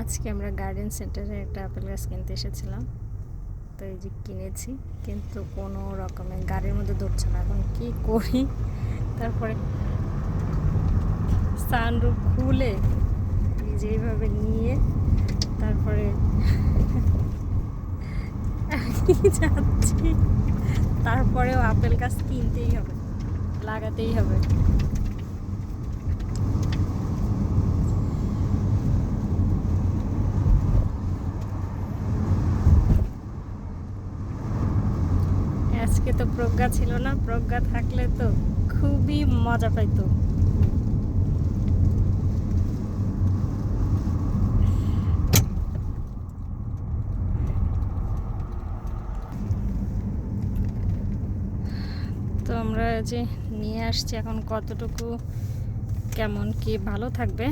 আজকে আমরা গার্ডেন সেন্টারে একটা আপেল গাছ কিনতে এসেছিলাম। তো এই যে কিনেছি, কিন্তু কোনো রকমে গাড়ির মধ্যে ধরছে না। এখন কি করি? তারপরে সানরুফ খুলে এই যে এইভাবে নিয়ে তারপরে যাচ্ছি? তারপরেও আপেল গাছ কিনতেই হবে, লাগাতেই হবে। আজকে তো প্রজ্ঞা ছিল না, প্রজ্ঞা থাকলে তো খুবই মজা পাইতো। তো আমরা যে নিয়ে আসছি এখন কতটুকু, কেমন কি ভালো থাকবে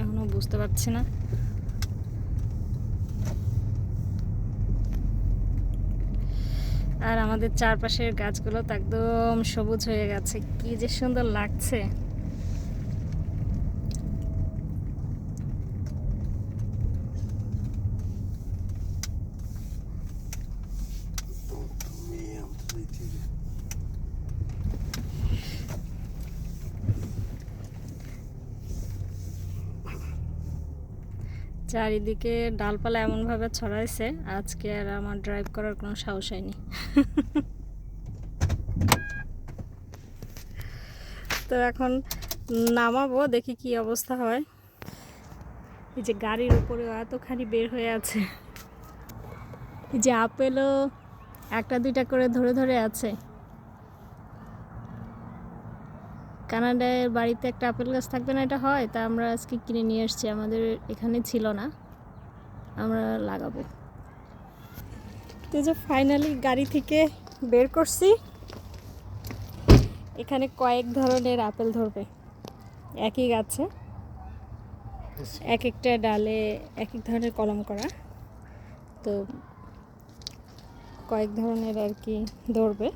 এখনও বুঝতে পারছি না। আর আমাদের চারপাশের গাছগুলো তো একদম সবুজ হয়ে গেছে কি যে সুন্দর লাগছে চারিদিকে ডালপালা এমনভাবে ছড়াইছে, আজকে আর আমার ড্রাইভ করার কোনো সাহস হয়নি। তো এখন নামাবো, দেখি কি অবস্থা হয়। এই যে গাড়ির উপরে এতখানি বের হয়ে আছে। এই যে আপেলও একটা দুইটা করে ধরে ধরে আছে। কানাডায় বাড়িতে একটা আপেল গাছ থাকবে না এটা হয় তা আমরা আজকে কিনে নিয়ে এসেছি আমাদের এখানে ছিল না আমরা লাগাবো। তো যে ফাইনালি গাড়ি থেকে বের করছি এখানে কয়েক ধরনের আপেল ধরবে একই গাছে এক একটা ডালে এক এক ধরনের কলম করা তো কয়েক ধরনের আর কি ধরবে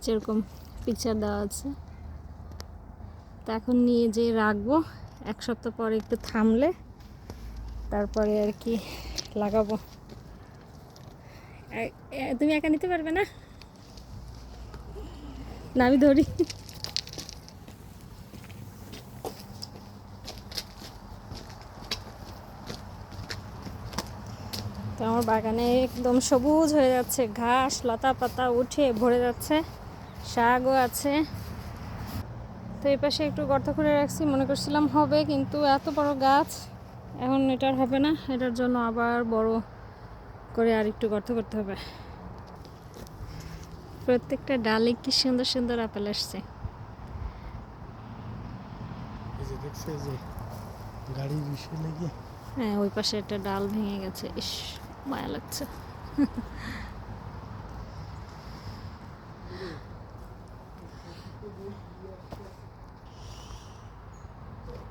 যেরকম পিকচার দেওয়া আছে। তা এখন নিয়ে যে রাখব। এক সপ্তাহ পরে একটু থামলে তারপরে আর কি লাগাবো। তুমি একা নিতে পারবে না? না, আমি ধরি। তো আমার বাগানে একদম সবুজ হয়ে যাচ্ছে, ঘাস, লতা পাতা উঠে ভরে যাচ্ছে। শাকও আছে। তো এই পাশে একটু গর্ত করে রাখছি মনে করছিলাম হবে কিন্তু এত বড় গাছ এখন এটার হবে না। এটার জন্য আবার বড় করে আর একটু গর্ত করতে হবে। প্রত্যেকটা ডালে কি সুন্দর সুন্দর আপেল আসছে। হ্যাঁ ওই পাশে একটা ডাল ভেঙে গেছে। ইস মায়া লাগছে।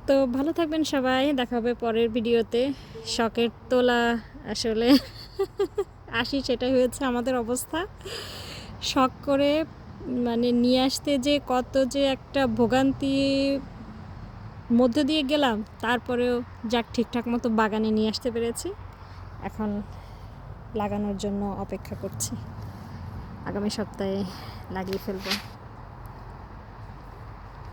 তো ভালো থাকবেন সবাই, দেখা হবে পরের ভিডিওতে। শখের তোলা আসলে আসি, সেটাই হয়েছে আমাদের অবস্থা। শখ করে মানে নিয়ে আসতে যে কত যে একটা ভোগান্তি মধ্য দিয়ে গেলাম, তারপরেও যাক ঠিকঠাক মতো বাগানে নিয়ে আসতে পেরেছি। এখন লাগানোর জন্য অপেক্ষা করছি। আগামী সপ্তাহে লাগিয়ে ফেলব।